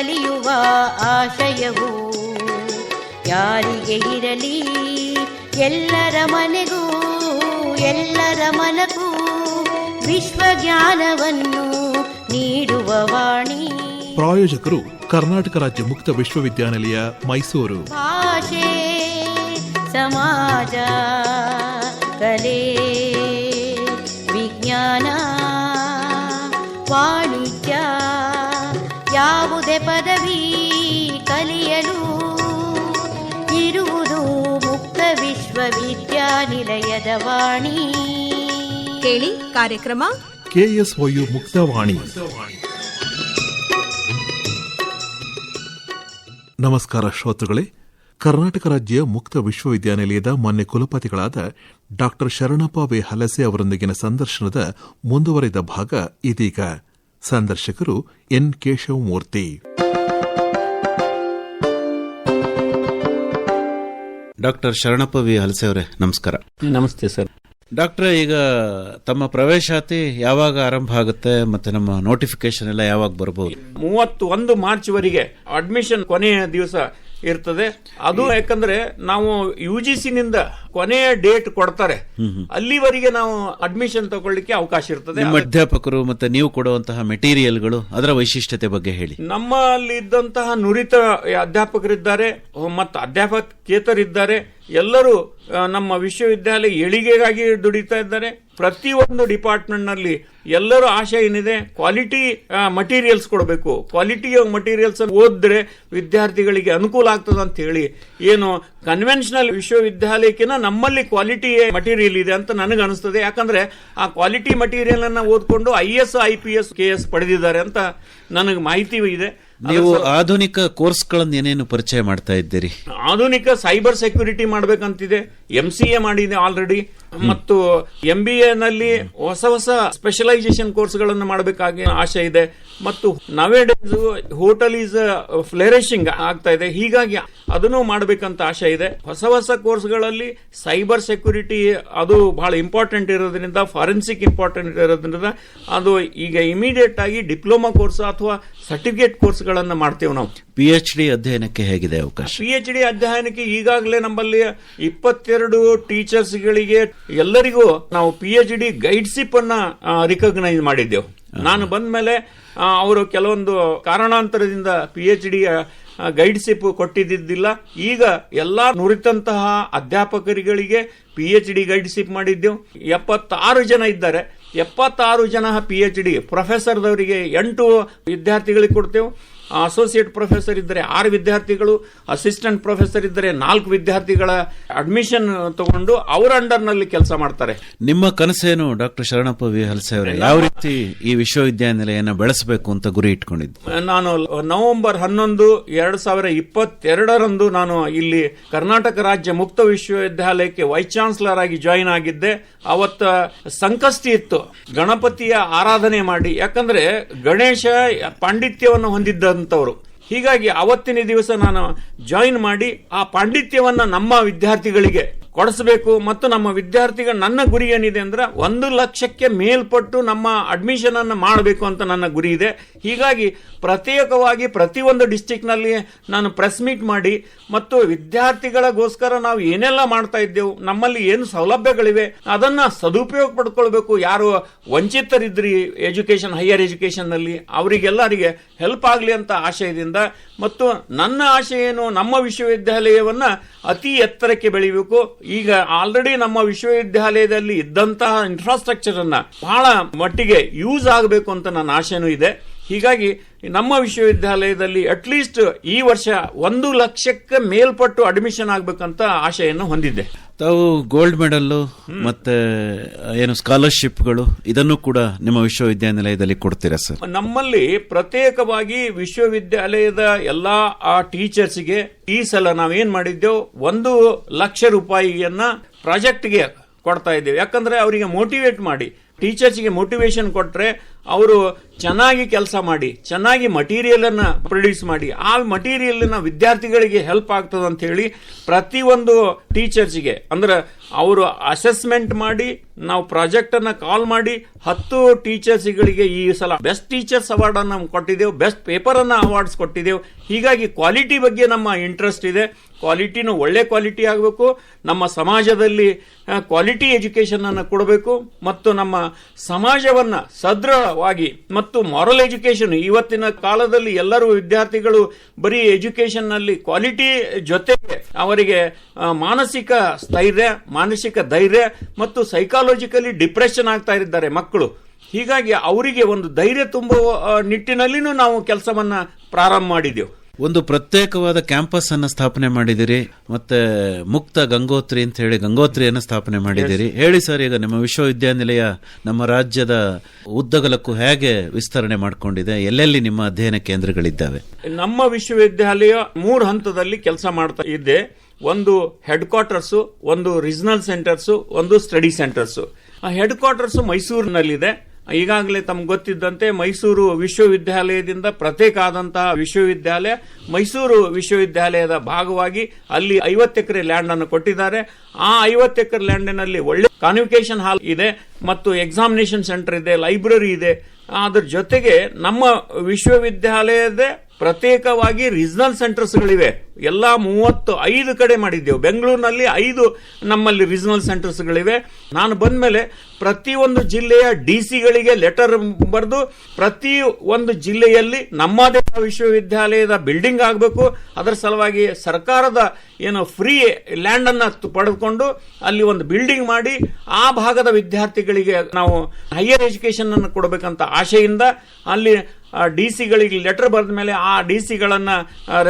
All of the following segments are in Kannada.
ಕಲಿಯುವ ಆಶಯವು ಯಾರಿಗೆ ಇರಲಿ? ಎಲ್ಲರ ಮನೆಗೂ ಎಲ್ಲರ ಮನಗೂ ವಿಶ್ವಜ್ಞಾನವನ್ನು ನೀಡುವ ವಾಣಿ. ಪ್ರಾಯೋಜಕರು ಕರ್ನಾಟಕ ರಾಜ್ಯ ಮುಕ್ತ ವಿಶ್ವವಿದ್ಯಾನಿಲಯ ಮೈಸೂರು. ಭಾಷೆ ಸಮಾಜ ಕಲೆ ವಿಜ್ಞಾನ ವಾಣಿಜ್ಯ. ಯಾವುದೇ ಪದವಿ ಕಲಿಯಲು ಇರುವುದು ಮುಕ್ತ ವಿಶ್ವವಿದ್ಯಾನಿಲಯದ ವಾಣಿ. ಕೇಳಿ ಕಾರ್ಯಕ್ರಮ. ಕೆಎಸ್ಒಯು ಮುಕ್ತವಾಣಿ ನಮಸ್ಕಾರ ಶ್ರೋತೃಗಳೇ ಕರ್ನಾಟಕ ರಾಜ್ಯ ಮುಕ್ತ ವಿಶ್ವವಿದ್ಯಾನಿಲಯದ ಮಾನ್ಯ ಕುಲಪತಿಗಳಾದ ಡಾಕ್ಟರ್ ಶರಣಪ್ಪ ವಿ ಹಲಸೆ ಅವರೊಂದಿಗಿನ ಸಂದರ್ಶನದ ಮುಂದುವರೆದ ಭಾಗ ಇದೀಗ. ಸಂದರ್ಶಕರು N Keshavamurthy. Doctor Sharanappa V Halase ಅವರೇ ನಮಸ್ಕಾರ. ನಮಸ್ತೆ ಸರ್. ಡಾಕ್ಟರ್ ಈಗ ತಮ್ಮ ಪ್ರವೇಶಾತಿ ಯಾವಾಗ ಆರಂಭ ಆಗುತ್ತೆ ಮತ್ತೆ ನಮ್ಮ ನೋಟಿಫಿಕೇಶನ್ ಎಲ್ಲ ಯಾವಾಗ ಬರಬಹುದು ಮೂವತ್ತು ಒಂದು ಮಾರ್ಚ್ ವರೆಗೆ ಅಡ್ಮಿಷನ್ ಕೊನೆಯ ದಿವಸ ಇರ್ತದೆ. ಅದು ಯಾಕಂದ್ರೆ ನಾವು ಯು ಜಿ ಸಿ ನಿಂದ ಕೊನೆಯ ಡೇಟ್ ಕೊಡ್ತಾರೆ. ಅಲ್ಲಿವರೆಗೆ ನಾವು ಅಡ್ಮಿಷನ್ ತಗೊಳ್ಳಿಕ್ಕೆ ಅವಕಾಶ ಇರ್ತದೆ. ಅಧ್ಯಾಪಕರು ಮತ್ತೆ ನೀವು ಕೊಡುವಂತಹ ಮೆಟೀರಿಯಲ್ಗಳು ಅದರ ವೈಶಿಷ್ಟ್ಯತೆ ಬಗ್ಗೆ ಹೇಳಿ. ನಮ್ಮಲ್ಲಿ ಇದ್ದಂತಹ ನುರಿತ ಅಧ್ಯಾಪಕರಿದ್ದಾರೆ ಮತ್ತು ಅಧ್ಯಾಪಕೇತರಿದ್ದಾರೆ ಎಲ್ಲರೂ ನಮ್ಮ ವಿಶ್ವವಿದ್ಯಾಲಯ ಏಳಿಗೆಗಾಗಿ ದುಡಿತಾ ಇದ್ದಾರೆ. ಪ್ರತಿಯೊಂದು ಡಿಪಾರ್ಟ್ಮೆಂಟ್ನಲ್ಲಿ ಎಲ್ಲರೂ ಆಶೆ ಏನಿದೆ ಕ್ವಾಲಿಟಿ ಮಟೀರಿಯಲ್ಸ್ ಕೊಡಬೇಕು. ಕ್ವಾಲಿಟಿ ಮಟೀರಿಯಲ್ಸ್ ಓದಿದ್ರೆ ವಿದ್ಯಾರ್ಥಿಗಳಿಗೆ ಅನುಕೂಲ ಆಗ್ತದೆ ಅಂತ ಹೇಳಿ ಏನು ಕನ್ವೆನ್ಷನಲ್ ವಿಶ್ವವಿದ್ಯಾಲಯಕ್ಕಿಂತ ನಮ್ಮಲ್ಲಿ ಕ್ವಾಲಿಟಿ ಮಟೀರಿಯಲ್ ಇದೆ ಅಂತ ನನಗೆ ಅನಿಸ್ತದೆ. ಯಾಕಂದ್ರೆ ಆ ಕ್ವಾಲಿಟಿ ಮಟೀರಿಯಲ್ ಅನ್ನ ಓದ್ಕೊಂಡು I S I P S K S ಪಡೆದಿದ್ದಾರೆ ಅಂತ ನನಗೆ ಮಾಹಿತಿ ಇದೆ. ನೀವು ಆಧುನಿಕ ಕೋರ್ಸ್ಗಳನ್ನು ಏನೇನು ಪರಿಚಯ ಮಾಡ್ತಾ ಇದ್ದೀರಿ? ಆಧುನಿಕ ಸೈಬರ್ ಸೆಕ್ಯೂರಿಟಿ ಮಾಡಬೇಕಂತಿದೆ. ಎಂ ಸಿ ಎ ಮಾಡಿದೆ ಆಲ್ರೆಡಿ ಮತ್ತು ಎಂ ಬಿ ಎ ನಲ್ಲಿ ಹೊಸ ಹೊಸ ಸ್ಪೆಷಲೈಸೇಷನ್ ಕೋರ್ಸ್ಗಳನ್ನು ಮಾಡಬೇಕಾಗಿ ಆಶೆ ಇದೆ. ಮತ್ತು nowadays hotel is flourishing ಆಗ್ತಾ ಇದೆ. ಹೀಗಾಗಿ ಅದನ್ನು ಮಾಡಬೇಕಂತ ಆಶೆ ಇದೆ. ಹೊಸ ಹೊಸ ಕೋರ್ಸ್ಗಳಲ್ಲಿ ಸೈಬರ್ ಸೆಕ್ಯೂರಿಟಿ ಅದು ಬಹಳ ಇಂಪಾರ್ಟೆಂಟ್ ಇರೋದ್ರಿಂದ ಫಾರೆನ್ಸಿಕ್ ಇಂಪಾರ್ಟೆಂಟ್ ಇರೋದ್ರಿಂದ ಅದು ಈಗ ಇಮಿಡಿಯೇಟ್ ಆಗಿ ಡಿಪ್ಲೊಮಾ ಕೋರ್ಸ್ ಅಥವಾ ಸರ್ಟಿಫಿಕೇಟ್ ಕೋರ್ಸ್ಗಳನ್ನು ಮಾಡ್ತೇವೆ ನಾವು. ಪಿ ಎಚ್ ಡಿ ಅಧ್ಯಯನಕ್ಕೆ ಹೇಗಿದೆ ಅವಕಾಶ? ಪಿ ಎಚ್ ಡಿ ಅಧ್ಯಯನಕ್ಕೆ ಈಗಾಗಲೇ ನಮ್ಮಲ್ಲಿ ಇಪ್ಪತ್ತೆರಡು ಟೀಚರ್ಸ್ಗಳಿಗೆ ಎಲ್ಲರಿಗೂ ನಾವು ಪಿ ಎಚ್ ಡಿ ಗೈಡ್ಶಿಪ್ ಅನ್ನ ರಿಕಗ್ನೈಸ್ ಮಾಡಿದ್ದೆವು. ನಾನು ಬಂದ ಮೇಲೆ ಅವರು ಕೆಲವೊಂದು ಕಾರಣಾಂತರದಿಂದ ಪಿ ಎಚ್ ಡಿ ಗೈಡ್ಶಿಪ್ ಕೊಟ್ಟಿದ್ದಿಲ್ಲ ಈಗ ಎಲ್ಲಾ ನುರಿತಂತಹ ಅಧ್ಯಾಪಕರುಗಳಿಗೆ ಪಿ ಎಚ್ ಡಿ ಗೈಡ್ಶಿಪ್ ಮಾಡಿದ್ದೆವು. ಎಪ್ಪತ್ತಾರು ಜನ ಇದ್ದಾರೆ. ಎಪ್ಪತ್ತಾರು ಜನ ಪಿ ಎಚ್ ಡಿ ಪ್ರೊಫೆಸರ್ದವರಿಗೆ ಎಂಟು ವಿದ್ಯಾರ್ಥಿಗಳಿಗೆ ಕೊಡ್ತೇವೆ. ಅಸೋಸಿಯೇಟ್ ಪ್ರೊಫೆಸರ್ ಇದ್ದರೆ ಆರು ವಿದ್ಯಾರ್ಥಿಗಳು ಅಸಿಸ್ಟೆಂಟ್ ಪ್ರೊಫೆಸರ್ ಇದ್ದರೆ ನಾಲ್ಕು ವಿದ್ಯಾರ್ಥಿಗಳ ಅಡ್ಮಿಷನ್ ತಗೊಂಡು ಅವರ ಅಂಡರ್ನಲ್ಲಿ ಕೆಲಸ ಮಾಡ್ತಾರೆ. ನಿಮ್ಮ ಕನಸೇನು ಡಾಕ್ಟರ್ ಶರಣಪ್ಪ ವಿ ಹಲಸೆ ಅವರೇ ಯಾವ ರೀತಿ ಈ ವಿಶ್ವವಿದ್ಯಾನಿಲಯನ ಬೆಳೆಸಬೇಕು ಅಂತ ಗುರಿ ಇಟ್ಕೊಂಡಿದ್ದು? ನಾನು ನವೆಂಬರ್ ಹನ್ನೊಂದು ಎರಡ್ ಸಾವಿರ ಇಪ್ಪತ್ತೆರಡರಂದು ನಾನು ಇಲ್ಲಿ ಕರ್ನಾಟಕ ರಾಜ್ಯ ಮುಕ್ತ ವಿಶ್ವವಿದ್ಯಾಲಯಕ್ಕೆ ವೈಸ್ ಚಾನ್ಸಲರ್ ಆಗಿ ಜಾಯಿನ್ ಆಗಿದ್ದೆ. ಅವತ್ತ ಸಂಕಷ್ಟಿ ಇತ್ತು. ಗಣಪತಿಯ ಆರಾಧನೆ ಮಾಡಿ. ಯಾಕಂದ್ರೆ ಗಣೇಶ ಪಾಂಡಿತ್ಯವನ್ನು ಹೊಂದಿದ್ದಂಥವ್ರು ಹೀಗಾಗಿ ಅವತ್ತಿನ ದಿವಸ ನಾನು ಜಾಯಿನ್ ಮಾಡಿ ಆ ಪಾಂಡಿತ್ಯವನ್ನು ನಮ್ಮ ವಿದ್ಯಾರ್ಥಿಗಳಿಗೆ ಕೊಡಿಸಬೇಕು ಮತ್ತು ನಮ್ಮ ವಿದ್ಯಾರ್ಥಿಗಳ ನನ್ನ ಗುರಿ ಏನಿದೆ ಅಂದ್ರೆ ಒಂದು ಲಕ್ಷಕ್ಕೆ ಮೇಲ್ಪಟ್ಟು ನಮ್ಮ ಅಡ್ಮಿಷನ್ ಅನ್ನು ಮಾಡಬೇಕು ಅಂತ ನನ್ನ ಗುರಿ ಇದೆ. ಹೀಗಾಗಿ ಪ್ರತ್ಯೇಕವಾಗಿ ಪ್ರತಿಯೊಂದು ಡಿಸ್ಟಿಕ್ನಲ್ಲಿ ನಾನು ಪ್ರೆಸ್ ಮೀಟ್ ಮಾಡಿ ಮತ್ತು ವಿದ್ಯಾರ್ಥಿಗಳಿಗೋಸ್ಕರ ನಾವು ಏನೆಲ್ಲ ಮಾಡ್ತಾ ಇದ್ದೆವು, ನಮ್ಮಲ್ಲಿ ಏನು ಸೌಲಭ್ಯಗಳಿವೆ, ಅದನ್ನ ಸದುಪಯೋಗ ಪಡ್ಕೊಳ್ಬೇಕು. ಯಾರು ವಂಚಿತರಿದ್ರಿ ಎಜುಕೇಶನ್ ಹೈಯರ್ ಎಜುಕೇಶನ್ನಲ್ಲಿ, ಅವರಿಗೆಲ್ಲರಿಗೆ ಹೆಲ್ಪ್ ಆಗಲಿ ಅಂತ ಆಶಯದಿಂದ ಮತ್ತು ನನ್ನ ಆಶಯ ಏನು, ನಮ್ಮ ವಿಶ್ವವಿದ್ಯಾಲಯವನ್ನ ಅತಿ ಎತ್ತರಕ್ಕೆ ಬೆಳಿಬೇಕು. ಈಗ ಆಲ್ರೆಡಿ ನಮ್ಮ ವಿಶ್ವವಿದ್ಯಾಲಯದಲ್ಲಿ ಇದ್ದಂತಹ ಇನ್ಫ್ರಾಸ್ಟ್ರಕ್ಚರ್ ಅನ್ನ ಬಹಳ ಮಟ್ಟಿಗೆ ಯೂಸ್ ಆಗಬೇಕು ಅಂತ ನನ್ನ ಆಶೆನೂ ಇದೆ. ಹೀಗಾಗಿ ನಮ್ಮ ವಿಶ್ವವಿದ್ಯಾಲಯದಲ್ಲಿ ಅಟ್ಲೀಸ್ಟ್ ಈ ವರ್ಷ ಒಂದು ಲಕ್ಷಕ್ಕೆ ಮೇಲ್ಪಟ್ಟು ಅಡ್ಮಿಷನ್ ಆಗಬೇಕಂತ ಆಶೆಯನ್ನು ಹೊಂದಿದ್ದೆ. ತಾವು ಗೋಲ್ಡ್ ಮೆಡಲ್ ಮತ್ತೆ ಏನು ಸ್ಕಾಲರ್ಶಿಪ್ಗಳು ಇದನ್ನು ಕೂಡ ನಿಮ್ಮ ವಿಶ್ವವಿದ್ಯಾನಿಲಯದಲ್ಲಿ ಕೊಡ್ತೀರಾ ಸರ್? ನಮ್ಮಲ್ಲಿ ಪ್ರತ್ಯೇಕವಾಗಿ ವಿಶ್ವವಿದ್ಯಾಲಯದ ಎಲ್ಲಾ ಆ ಟೀಚರ್ಸ್ಗೆ ಈ ಸಲ ನಾವೇನ್ ಮಾಡಿದ್ದೇವೆ ಒಂದು ಲಕ್ಷ ರೂಪಾಯಿಯನ್ನ ಪ್ರಾಜೆಕ್ಟ್ಗೆ ಕೊಡ್ತಾ ಇದ್ದೇವೆ. ಯಾಕಂದ್ರೆ ಅವರಿಗೆ ಮೋಟಿವೇಟ್ ಮಾಡಿ ಟೀಚರ್ಸ್ಗೆ ಮೋಟಿವೇಶನ್ ಕೊಟ್ರೆ ಅವರು ಚೆನ್ನಾಗಿ ಕೆಲಸ ಮಾಡಿ, ಚೆನ್ನಾಗಿ ಮಟೀರಿಯಲನ್ನು ಪ್ರೊಡ್ಯೂಸ್ ಮಾಡಿ, ಆ ಮಟೀರಿಯಲ್ ವಿದ್ಯಾರ್ಥಿಗಳಿಗೆ ಹೆಲ್ಪ್ ಆಗ್ತದೆ ಅಂತ ಹೇಳಿ ಪ್ರತಿಯೊಂದು ಟೀಚರ್ಸಿಗೆ ಅಂದ್ರೆ ಅವರು ಅಸೆಸ್ಮೆಂಟ್ ಮಾಡಿ, ನಾವು ಪ್ರಾಜೆಕ್ಟನ್ನು ಕಾಲ್ ಮಾಡಿ, ಹತ್ತು ಟೀಚರ್ಸ್ಗಳಿಗೆ ಈ ಸಲ ಬೆಸ್ಟ್ ಟೀಚರ್ಸ್ ಅವಾರ್ಡನ್ನು ಕೊಟ್ಟಿದ್ದೆವು ಬೆಸ್ಟ್ ಪೇಪರನ್ನು ಅವಾರ್ಡ್ಸ್ ಕೊಟ್ಟಿದ್ದೆವು. ಹೀಗಾಗಿ ಕ್ವಾಲಿಟಿ ಬಗ್ಗೆ ನಮ್ಮ ಇಂಟ್ರೆಸ್ಟ್ ಇದೆ. ಕ್ವಾಲಿಟಿನೂ ಒಳ್ಳೆ ಕ್ವಾಲಿಟಿ ಆಗಬೇಕು. ನಮ್ಮ ಸಮಾಜದಲ್ಲಿ ಕ್ವಾಲಿಟಿ ಎಜುಕೇಷನನ್ನು ಕೊಡಬೇಕು. ಮತ್ತು ನಮ್ಮ ಸಮಾಜವನ್ನ ಸದೃಢವಾಗಿ ಮತ್ತು ಮಾರಲ್ ಎಜುಕೇಶನ್ ಇವತ್ತಿನ ಕಾಲದಲ್ಲಿ ಎಲ್ಲರೂ ವಿದ್ಯಾರ್ಥಿಗಳು ಬರೀ ಎಜುಕೇಶನ್ನಲ್ಲಿ ಕ್ವಾಲಿಟಿ ಜೊತೆಗೆ ಅವರಿಗೆ ಮಾನಸಿಕ ಸ್ಥೈರ್ಯ, ಮಾನಸಿಕ ಧೈರ್ಯ ಮತ್ತು ಸೈಕಾಲಜಿಕಲಿ ಡಿಪ್ರೆಷನ್ ಆಗ್ತಾ ಇದ್ದಾರೆ ಮಕ್ಕಳು. ಹೀಗಾಗಿ ಅವರಿಗೆ ಒಂದು ಧೈರ್ಯ ತುಂಬುವ ನಿಟ್ಟಿನಲ್ಲಿನೂ ನಾವು ಕೆಲಸವನ್ನ ಪ್ರಾರಂಭ ಮಾಡಿದೆವು. ಒಂದು ಪ್ರತ್ಯೇಕವಾದ ಕ್ಯಾಂಪಸ್ ಅನ್ನು ಸ್ಥಾಪನೆ ಮಾಡಿದಿರಿ ಮತ್ತೆ ಮುಕ್ತ ಗಂಗೋತ್ರಿ ಅಂತ ಹೇಳಿ ಗಂಗೋತ್ರಿಯನ್ನು ಸ್ಥಾಪನೆ ಮಾಡಿದಿರಿ. ಹೇಳಿ ಸರ್ ಈಗ ನಿಮ್ಮ ವಿಶ್ವವಿದ್ಯಾನಿಲಯ ನಮ್ಮ ರಾಜ್ಯದ ಉದ್ದಗಲಕ್ಕೂ ಹೇಗೆ ವಿಸ್ತರಣೆ ಮಾಡಿಕೊಂಡಿದೆ ಎಲ್ಲೆಲ್ಲಿ ನಿಮ್ಮ ಅಧ್ಯಯನ ಕೇಂದ್ರಗಳಿದ್ದಾವೆ? ನಮ್ಮ ವಿಶ್ವವಿದ್ಯಾಲಯ ಮೂರು ಹಂತದಲ್ಲಿ ಕೆಲಸ ಮಾಡ್ತಾ ಇದ್ದೆ ಒಂದು ಹೆಡ್ ಕ್ವಾರ್ಟರ್ಸ್ ಒಂದು ರೀಜನಲ್ ಸೆಂಟರ್ಸ್ ಒಂದು ಸ್ಟಡಿ ಸೆಂಟರ್ಸ್. ಆ ಹೆಡ್ ಕ್ವಾರ್ಟರ್ಸ್ ಮೈಸೂರಿನಲ್ಲಿದೆ. ಈಗಾಗಲೇ ತಮ್ಗೆ ಗೊತ್ತಿದ್ದಂತೆ ಮೈಸೂರು ವಿಶ್ವವಿದ್ಯಾಲಯದಿಂದ ಪ್ರತ್ಯೇಕ ಆದಂತಹ ವಿಶ್ವವಿದ್ಯಾಲಯ, ಮೈಸೂರು ವಿಶ್ವವಿದ್ಯಾಲಯದ ಭಾಗವಾಗಿ ಅಲ್ಲಿ ಐವತ್ತು ಎಕರೆ ಲ್ಯಾಂಡ್ ಅನ್ನು ಕೊಟ್ಟಿದ್ದಾರೆ. ಆ ಐವತ್ತು ಎಕರೆ ಲ್ಯಾಂಡಿನಲ್ಲಿ ಒಳ್ಳೆ ಕಾನ್ವಿಕೇಶನ್ ಹಾಲ್ ಇದೆ ಮತ್ತು ಎಕ್ಸಾಮಿನೇಷನ್ ಸೆಂಟರ್ ಇದೆ ಲೈಬ್ರರಿ ಇದೆ. ಅದ್ರ ಜೊತೆಗೆ ನಮ್ಮ ವಿಶ್ವವಿದ್ಯಾಲಯದ ಪ್ರತ್ಯೇಕವಾಗಿ ರೀಜನಲ್ ಸೆಂಟರ್ಸ್ಗಳಿವೆ ಎಲ್ಲ ಮೂವತ್ತು ಐದು ಕಡೆ ಮಾಡಿದ್ದೆವು. ಬೆಂಗಳೂರಿನಲ್ಲಿ ಐದು ನಮ್ಮಲ್ಲಿ ರೀಜನಲ್ ಸೆಂಟರ್ಸ್ಗಳಿವೆ ನಾನು ಬಂದ ಮೇಲೆ ಪ್ರತಿಯೊಂದು ಜಿಲ್ಲೆಯ ಡಿ ಸಿಗಳಿಗೆ ಲೆಟರ್ ಬರೆದು ಪ್ರತಿ ಒಂದು ಜಿಲ್ಲೆಯಲ್ಲಿ ನಮ್ಮದೇ ವಿಶ್ವವಿದ್ಯಾಲಯದ ಬಿಲ್ಡಿಂಗ್ ಆಗಬೇಕು. ಅದರ ಸಲುವಾಗಿ ಸರ್ಕಾರದ ಏನು ಫ್ರೀ ಲ್ಯಾಂಡ್ ಅನ್ನ ಪಡೆದುಕೊಂಡು ಅಲ್ಲಿ ಒಂದು ಬಿಲ್ಡಿಂಗ್ ಮಾಡಿ ಆ ಭಾಗದ ವಿದ್ಯಾರ್ಥಿಗಳಿಗೆ ನಾವು ಹೈಯರ್ ಎಜುಕೇಶನ್ ಅನ್ನು ಕೊಡಬೇಕಂತ ಆಶೆಯಿಂದ ಅಲ್ಲಿ ಡಿ ಸಿಗಳಿಗೆ ಲೆಟರ್ ಬರೆದ ಮೇಲೆ ಆ ಡಿ ಸಿಗಳನ್ನ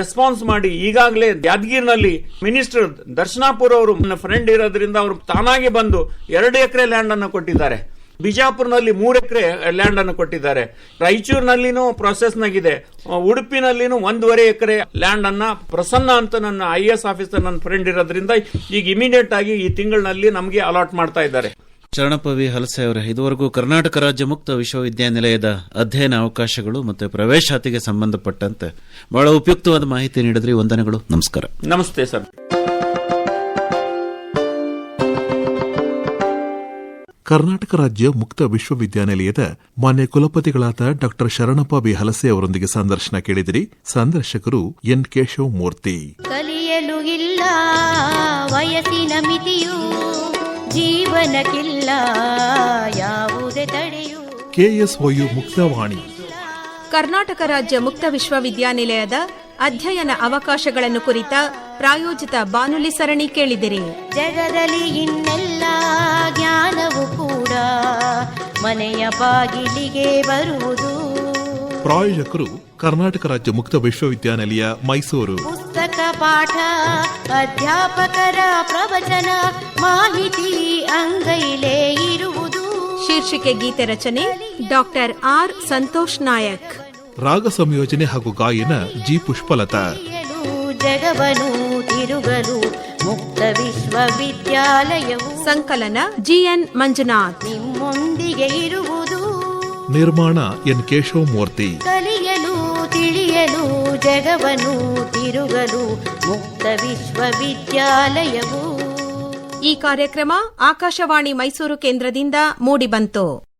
ರೆಸ್ಪಾನ್ಸ್ ಮಾಡಿ ಈಗಾಗಲೇ ಯಾದಗಿರಿನಲ್ಲಿ ಮಿನಿಸ್ಟರ್ ದರ್ಶನಾಪುರ್ ಅವರು ನನ್ನ ಫ್ರೆಂಡ್ ಇರೋದ್ರಿಂದ ಅವರು ತಾನಾಗಿ ಬಂದು ಎರಡು ಎಕರೆ ಲ್ಯಾಂಡ್ ಅನ್ನು ಕೊಟ್ಟಿದ್ದಾರೆ. ಬಿಜಾಪುರ್ನಲ್ಲಿ ಮೂರು ಎಕರೆ ಲ್ಯಾಂಡ್ ಅನ್ನು ಕೊಟ್ಟಿದ್ದಾರೆ. ರಾಯಚೂರಿನಲ್ಲಿನೂ ನಾಗಿದೆ. ಉಡುಪಿನಲ್ಲಿನೂ ಒಂದೂವರೆ ಎಕರೆ ಲ್ಯಾಂಡ್ ಅನ್ನ ಪ್ರಸನ್ನ ಅಂತ ನನ್ನ ಐ ಎಸ್ ಆಫೀಸರ್ ನನ್ನ ಫ್ರೆಂಡ್ ಇರೋದ್ರಿಂದ ಈಗ ಇಮಿಡಿಯೇಟ್ ಆಗಿ ಈ ತಿಂಗಳಿನಲ್ಲಿ ನಮಗೆ ಅಲಾಟ್ ಮಾಡ್ತಾ ಇದ್ದಾರೆ. ಶರಣಪ್ಪ ವಿ ಹಲಸೆ ಅವರೇ ಇದುವರೆಗೂ ಕರ್ನಾಟಕ ರಾಜ್ಯ ಮುಕ್ತ ವಿಶ್ವವಿದ್ಯಾನಿಲಯದ ಅಧ್ಯಯನ ಅವಕಾಶಗಳು ಮತ್ತು ಪ್ರವೇಶಾತಿಗೆ ಸಂಬಂಧಪಟ್ಟಂತೆ ಬಹಳ ಉಪಯುಕ್ತವಾದ ಮಾಹಿತಿ ನೀಡಿದ್ರಿ. ವಂದನೆಗಳು. ನಮಸ್ಕಾರ. ನಮಸ್ತೆ ಸರ್. ಕರ್ನಾಟಕ ರಾಜ್ಯ ಮುಕ್ತ ವಿಶ್ವವಿದ್ಯಾನಿಲಯದ ಮಾನ್ಯ ಕುಲಪತಿಗಳಾದ ಡಾಕ್ಟರ್ ಶರಣಪ್ಪ ಬಿ ಹಲಸೆ ಅವರೊಂದಿಗೆ ಸಂದರ್ಶನ ಕೇಳಿದಿರಿ. ಸಂದರ್ಶಕರು ಎನ್ ಕೇಶವ ಮೂರ್ತಿ ಕಲಿಯಲು ಇಲ್ಲ ವಯಸ್ಸಿನ ಮಿತಿಯು ಜೀವನಕ್ಕಿಲ್ಲ ಯಾವುದೇ ತಡೆಯು ಕೆಎಸ್ಒಯು ಮುಕ್ತವಾಣಿ. ಕರ್ನಾಟಕ ರಾಜ್ಯ ಮುಕ್ತ ವಿಶ್ವವಿದ್ಯಾನಿಲಯದ ಅಧ್ಯಯನ ಅವಕಾಶಗಳನ್ನು ಕುರಿತ ಪ್ರಾಯೋಜಿತ ಬಾನುಲಿ ಸರಣಿ ಕೇಳಿದಿರಿ. ಜಗದಲ್ಲಿ ಇನ್ನೆಲ್ಲ ಜ್ಞಾನವು ಕೂಡ ಮನೆಯ ಬಾಗಿಲಿಗೆ ಬರುವುದು. ಪ್ರಾಯೋಜಕರು ಕರ್ನಾಟಕ ರಾಜ್ಯ ಮುಕ್ತ ವಿಶ್ವವಿದ್ಯಾನಿಲಯ ಮೈಸೂರು. ಪುಸ್ತಕ ಪಾಠ ಅಧ್ಯಾಪಕರ ಪ್ರವಚನ ಶೀರ್ಷಿಕೆ ಗೀತೆ ರಚನೆ ಡಾಕ್ಟರ್ ಆರ್ ಸಂತೋಷ್ ನಾಯಕ್. ರಾಗ ಸಂಯೋಜನೆ ಹಾಗೂ ಗಾಯನ ಜಿ ಪುಷ್ಪಲತಾ. ಜಗವನು ತಿರುಗಲು ಮುಕ್ತ ವಿಶ್ವವಿದ್ಯಾಲಯವು. ಸಂಕಲನ ಜಿಎನ್ ಮಂಜುನಾಥ್. ನಿಮ್ಮೊಂದಿಗೆ ಇರುವುದು. ನಿರ್ಮಾಣ ಎನ್ ಕೇಶವ ಮೂರ್ತಿ ಕಲಿಯಲು ತಿಳಿಯಲು ಜಗವನು ತಿರುಗಲು ಮುಕ್ತ ವಿಶ್ವವಿದ್ಯಾಲಯವು. ಈ ಕಾರ್ಯಕ್ರಮ ಆಕಾಶವಾಣಿ ಮೈಸೂರು ಕೇಂದ್ರದಿಂದ ಮೂಡಿಬಂತು.